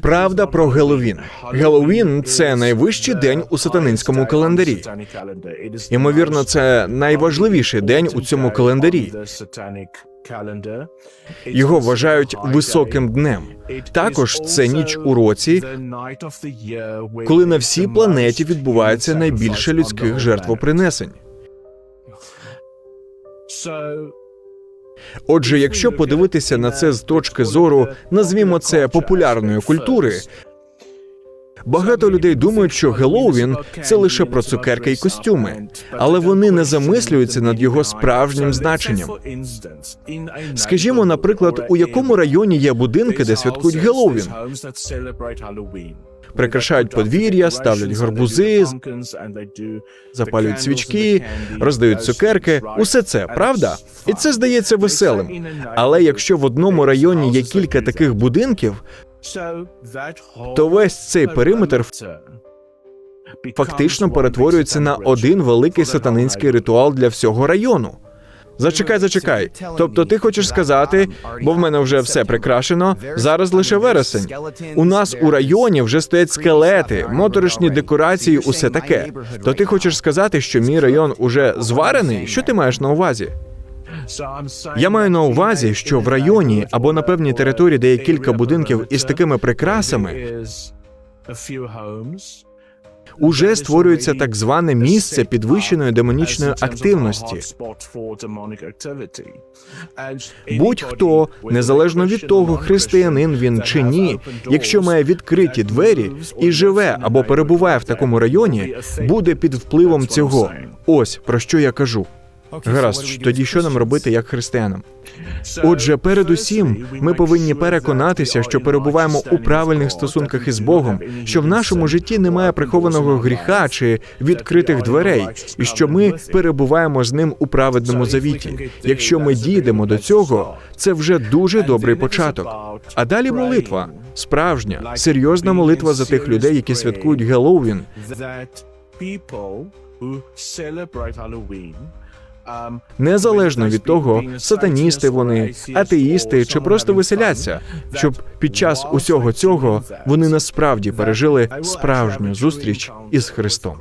Правда про Геловін. Геловін це найвищий день у сатанинському календарі. Ймовірно, це найважливіший день у цьому календарі. Його вважають високим днем. Також це ніч у році, коли на всій планеті відбувається найбільше людських жертвопринесень. Отже, якщо подивитися на це з точки зору, назвімо це популярної культури. Багато людей думають, що Геловін це лише про цукерки і костюми, але вони не замислюються над його справжнім значенням. Скажімо, наприклад, у якому районі є будинки, де святкують Геловін? Прикрашають подвір'я, ставлять гарбузи, запалюють свічки, роздають цукерки. Усе це правда, і це здається веселим. Але якщо в одному районі є кілька таких будинків, то весь цей периметр фактично перетворюється на один великий сатанинський ритуал для всього району. Зачекай, зачекай. Тобто, ти хочеш сказати, бо в мене вже все прикрашено. Зараз лише вересень. У нас у районі вже стоять скелети, моторошні декорації, усе таке. То ти хочеш сказати, що мій район уже зварений? Що ти маєш на увазі? Я маю на увазі, що в районі або на певній території, де є кілька будинків із такими прикрасами, Уже створюється так зване місце підвищеної демонічної активності. Будь-хто, незалежно від того, християнин він чи ні, якщо має відкриті двері і живе або перебуває в такому районі, буде під впливом цього. Ось про що я кажу. Гаразд, тоді що нам робити як християнам? Отже, передусім, ми повинні переконатися, що перебуваємо у правильних стосунках із Богом, що в нашому житті немає прихованого гріха чи відкритих дверей, і що ми перебуваємо з ним у праведному завіті. Якщо ми дійдемо до цього, це вже дуже добрий початок. А далі молитва, справжня, серйозна молитва за тих людей, які святкують Геловін, незалежно від того, сатаністи вони, атеїсти чи просто веселяться, щоб під час усього цього вони насправді пережили справжню зустріч із Христом.